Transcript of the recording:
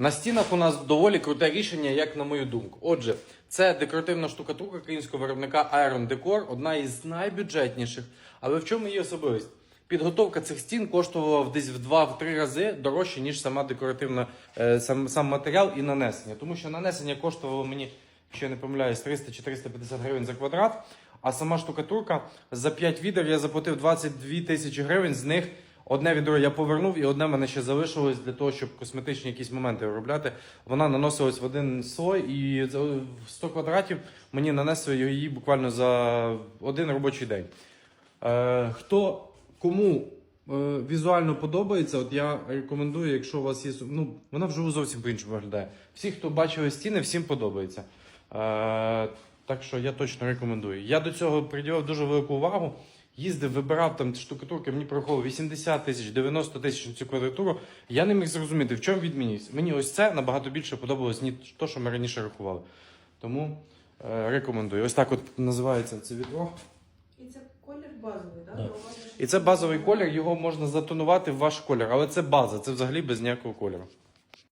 На стінах у нас доволі круте рішення, як на мою думку. Отже, це декоративна штукатурка українського виробника Iron Decor, одна із найбюджетніших. Але в чому її особливість? Підготовка цих стін коштувала десь в 2-3 рази дорожче, ніж сама декоративна е, сам, сам матеріал і нанесення. Тому що нанесення коштувало мені, якщо я не помиляюсь, 300 чи 350 гривень за квадрат. А сама штукатурка за 5 відер я заплатив 22 тисячі гривень. З них одне відро я повернув, і одне в мене ще залишилось для того, щоб косметичні якісь моменти виробляти. Вона наносилась в один слой, і за 100 квадратів мені нанесли її буквально за один робочий день. Е, хто кому е, візуально подобається, от я рекомендую, якщо у вас є. Ну, вона вживу зовсім по-іншому виглядає. Всі, хто бачили стіни, всім подобається. Е, так що я точно рекомендую. Я до цього приділяв дуже велику увагу. Їздив, вибирав там штукатурки, мені проходило 80 тисяч, 90 тисяч на цю квадратуру. Я не міг зрозуміти, в чому відмінність. Мені ось це набагато більше подобалось, ніж те, що ми раніше рахували. Тому е, рекомендую. Ось так от називається це відро. І це колір базовий, так? Да. І це базовий колір, його можна затонувати в ваш колір, але це база, це взагалі без ніякого кольору.